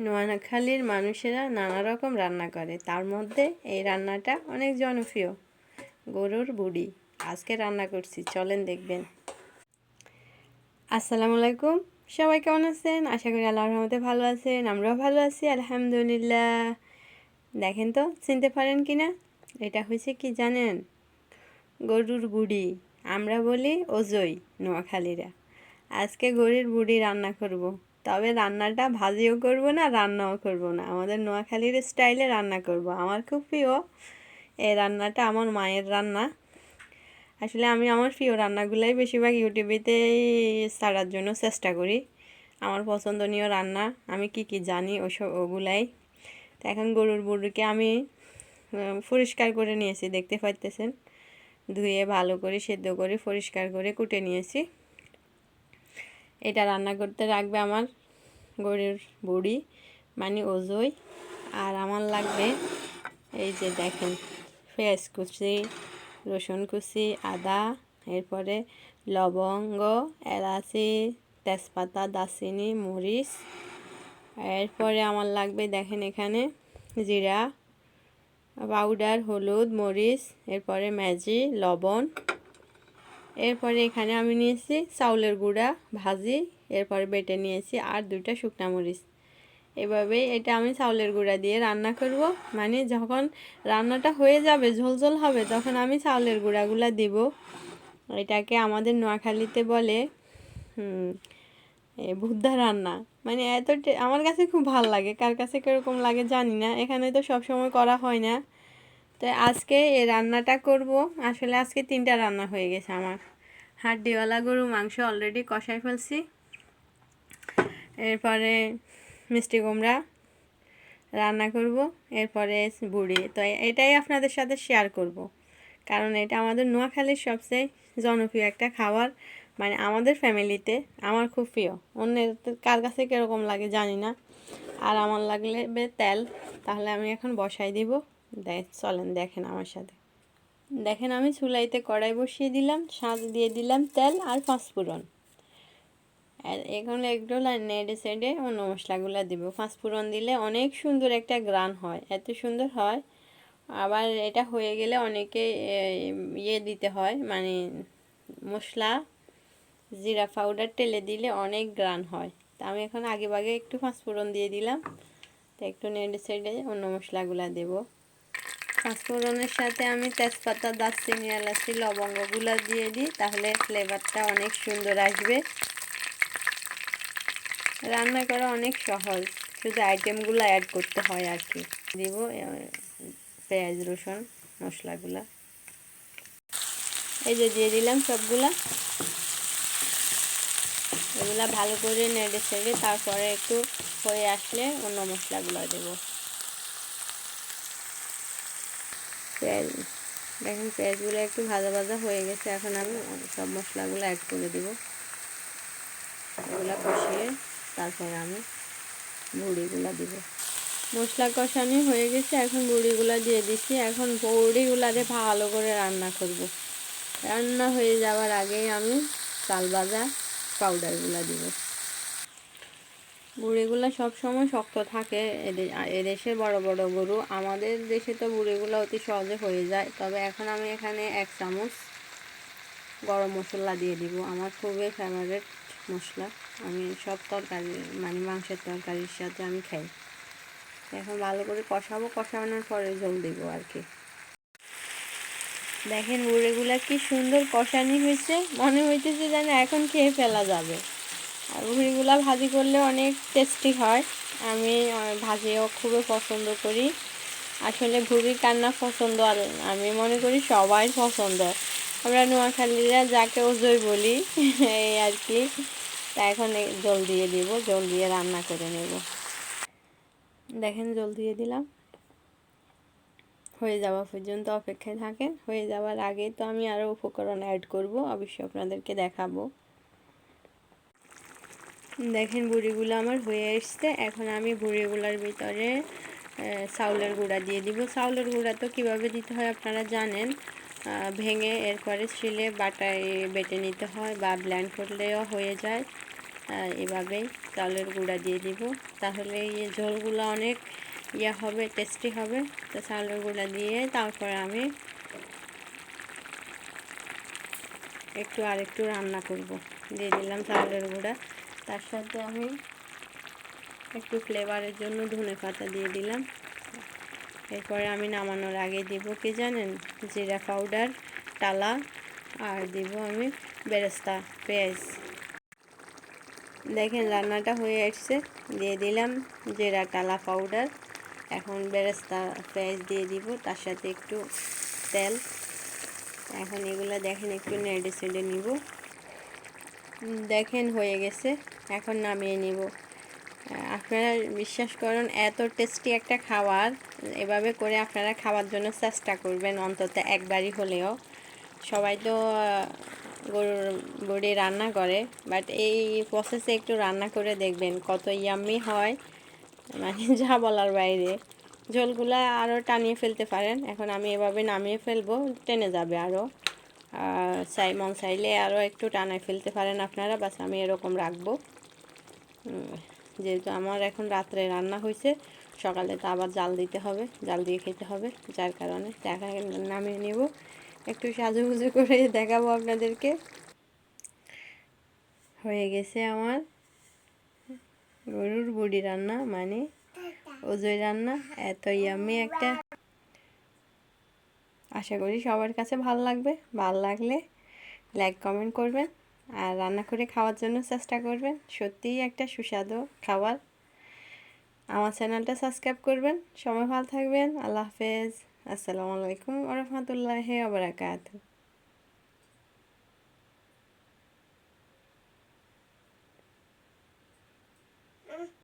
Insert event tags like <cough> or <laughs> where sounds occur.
নোয়াখালীর মানুষেরা নানা রকম রান্না করে। তার মধ্যে এই রান্নাটা অনেক জনপ্রিয়। গরুর বুড়ি। আজকে রান্না করছি, চলেন দেখবেন। আসসালামু আলাইকুম। সবাই কেমন আছেন? আশা করি আল্লাহর রহমতে ভালো আছেন, আমরাও ভালো আছি, আলহামদুলিল্লাহ। দেখেন তো, চিনতে পারেন কি না এটা হয়েছে কি জানেন? গরুর বুড়ি। আমরা বলি ওজই নোয়াখালীরা। আজকে গরুর বুড়ি রান্না করব। তবে রান্নাটা ভাজিও করব না, রান্নাও করব না। আমাদের নোয়াখালীর স্টাইলে রান্না করব। আমার খুব প্রিয় এই রান্নাটা, আমার মায়ের রান্না। আসলে আমি আমার প্রিয় রান্নাগুলাই বেশিরভাগ ইউটিউবেতেই ছাড়ার জন্য চেষ্টা করি। আমার পছন্দনীয় রান্না, আমি কি কি জানি ওসব, ওগুলাই। তো এখন গরুর বুড়িকে আমি পরিষ্কার করে নিয়েছি, দেখতে পাইতেছেন। ধুয়ে ভালো করে, সেদ্ধ করে, পরিষ্কার করে কুটে নিয়েছি। এটা রান্না করতে রাখবে আমার গরুর বুড়ি মানে ওজই। আর আমার লাগবে এই যে দেখেন, পেঁয়াজ কুচি, রসুন কুচি, আদা, এরপরে লবঙ্গ, এলাচি, তেজপাতা, দারচিনি, মরিচ। এরপরে আমার লাগবে দেখেন এখানে জিরা, পাউডার, হলুদ, মরিচ, এরপরে ম্যাজি, লবণ। এরপরে এখানে আমি নিয়েছি চাউলের গুঁড়া, ভাজি, এরপরে বেটে নিয়েছি আর দুইটা শুকনা মরিচ। এভাবে এটা আমি চাউলের গুঁড়া দিয়ে রান্না করব। মানে যখন রান্নাটা হয়ে যাবে, ঝোলঝোল হবে, তখন আমি চাউলের গুঁড়াগুলো দিব। এটাকে আমাদের নোয়াখালীতে বলে বুদ্ধা রান্না। মানে এত আমার কাছে খুব ভালো লাগে। কার কাছে কীরকম লাগে জানি না। এখানে তো সব সময় করা হয় না। তো আজকে এই রান্নাটা করব। আসলে আজকে তিনটা রান্না হয়ে গেছে আমার। হাড্ডিওয়ালা গরু মাংস অলরেডি কষাই ফেলছি। এরপরে মিষ্টি কুমড়া রান্না করব। এরপরে বুড়ি। তো এটাই আপনাদের সাথে শেয়ার করব। কারণ এটা আমাদের নোয়াখালীর সবচেয়ে জনপ্রিয় একটা খাবার। মানে আমাদের ফ্যামিলিতে আমার খুব প্রিয়। অন্যের কার কাছে কীরকম লাগে জানি না। আর আমার লাগলে তেল। তাহলে আমি এখন বসাই দিব। চলেন দেখেন আমার সাথে। দেখেন আমি চুলাইতে কড়াই বসিয়ে দিলাম সাজ দিয়ে দিলাম তেল আর পাঁচফোড়ন। আর এখন একটু নেড়ে সেডে অন্য মশলাগুলো দিব। পাঁচফোড়ন দিলে অনেক সুন্দর একটা গ্রান হয়, এত সুন্দর হয়। আবার এটা হয়ে গেলে অনেকে ইয়ে দিতে হয় মানে মশলা, জিরা পাউডার টেলে দিলে অনেক গ্রান হয়। তা আমি এখন আগে বাগে একটু পাঁচফোড়ন দিয়ে দিলাম, তো একটু নেড়ে সেডে অন্য মশলাগুলো দেবো। পাঁচফোড়নের সাথে আমি তেজপাতা, দারচিনি, এলাচি, লবঙ্গগুলো দিয়ে দিই, তাহলে ফ্লেভারটা অনেক সুন্দর আসবে। রান্না করা অনেক সহজ, শুধু আইটেমগুলো অ্যাড করতে হয় আর কি। দিব পেঁয়াজ, রসুন, মশলাগুলা। এই যে দিয়ে দিলাম সবগুলা। এগুলা ভালো করে নেড়ে ছেড়ে তারপরে একটু হয়ে আসলে অন্য মশলাগুলো দেবো। পেঁয়াজ, দেখেন পেঁয়াজগুলো একটু ভাজা ভাজা হয়ে গেছে, এখন আমি সব মশলাগুলো অ্যাড করে দেব। এগুলো কষিয়ে তারপরে আমি বুড়িগুলা দিব। মশলা কষানি হয়ে গেছে, এখন বুড়িগুলা দিয়ে দিচ্ছি। এখন বড়িগুলারে ভালো করে রান্না করব। রান্না হয়ে যাওয়ার আগেই আমি চাল ভাজা পাউডারগুলা দিব। বুড়িগুলো সবসময় শক্ত থাকে। এদেশে বড় বড় গরু, আমাদের দেশে তো বুড়িগুলো অতি সহজে হয়ে যায়। তবে এখন আমি এখানে এক চামচ গরম মশলা দিয়ে দিব। আমার খুবই ফেভারেট মশলা। আমি সব তরকারি মানে মাংসের তরকারির সাথে আমি খাই। এখন ভালো করে কষাবো, কষানোর পরে জল দিব আর কি দেখেন বুড়িগুলা কি সুন্দর কষানি হয়েছে। মনে হইতেছে যেন এখন খেয়ে ফেলা যাবে। আর ভুড়িগুলা ভাজি করলে অনেক টেস্টি হয়। আমি ভাজিও খুবই পছন্দ করি। আসলে ভুড়ি কান্না পছন্দ আর আমি মনে করি সবাই পছন্দ। আমরা নোয়াখালীরা যাকে ওজই বলি, <laughs> এই আর কি। তা এখন জল দিয়ে দিব, জল দিয়ে রান্না করে নেব। দেখেন, জল দিয়ে দিলাম। হয়ে যাওয়া পর্যন্ত অপেক্ষায় থাকেন। হয়ে যাওয়ার আগে তো আমি আরও উপকরণ অ্যাড করব। অবশ্যই আপনাদেরকে দেখাবো। দেখেন বুড়িগুলো আমার হয়ে এসছে এখন আমি বুড়িগুলোর ভিতরে চাউলের গুঁড়া দিয়ে দিব। চাউলের গুঁড়া তো কীভাবে দিতে হয় আপনারা জানেন। ভেঙে এরপরে শিলে বাটায় বেটে নিতে হয় বা ব্ল্যান্ড করলেও হয়ে যায়। এভাবেই চাউলের গুঁড়া দিয়ে দিব। তাহলে এই ঝোলগুলো অনেক ইয়ে হবে টেস্টি হবে, তো চাউলের গুঁড়া দিয়ে তারপরে আমি একটু আর একটু রান্না করব। দিয়ে দিলাম চাউলের গুঁড়া। তার সাথে আমি একটু ফ্লেভারের জন্য ধনে পাতা দিয়ে দিলাম। এরপরে আমি নামানোর আগে দিব কি জানেন? জিরা পাউডার টালা, আর দিব আমি বেরেস্তা, পেঁয়াজ। দেখেন রান্নাটা হয়ে আসছে। দিয়ে দিলাম জিরা, টালা পাউডার এখন বেরেস্তা, পেঁয়াজ দিয়ে দিব। তার সাথে একটু তেল। এখন এগুলো দেখেন একটু নেড়ে চেড়ে নিব। দেখেন, হয়ে গেছে। এখন নামিয়ে নিব। আপনারা বিশ্বাস করুন, এত টেস্টি একটা খাবার, এভাবে করে আপনারা খাওয়ার জন্য চেষ্টা করবেন অন্তত একবারই হলেও। সবাই তো গরুর বড়ি রান্না করে বাট এই প্রসেসে একটু রান্না করে দেখবেন কত ইয়াম্মি হয়। মানে <laughs> যা বলার বাইরে। ঝোলগুলা আরও টানিয়ে ফেলতে পারেন। এখন আমি এভাবে নামিয়ে ফেলব, টেনে যাবে আরও চাই মন চাইলে আরও একটু টানায় ফেলতে পারেন আপনারা, বাস আমি এরকম রাখব। যেহেতু আমার এখন রাত্রে রান্না হয়েছে, সকালে তো আবার জাল দিতে হবে, জাল দিয়ে খেতে হবে, যার কারণে দেখা নামিয়ে নেব। একটু সাজুগুজু করে দেখাবো আপনাদেরকে। হয়ে গেছে আমার গরুর বুড়ি রান্না মানে ওজই রান্না, এত ইয়ামি একটা আশা করি সবার কাছে ভালো লাগবে। ভালো লাগলে লাইক কমেন্ট করবেন আর রান্না করে খাওয়ার জন্য চেষ্টা করবেন। সত্যিই একটা সুস্বাদু খাবার। আমার চ্যানেলটা সাবস্ক্রাইব করবেন। সময় ভালো থাকবেন। আল্লাহ হাফেজ। আসসালামু আলাইকুম ওরহমতুল্লাহ আবরাকাত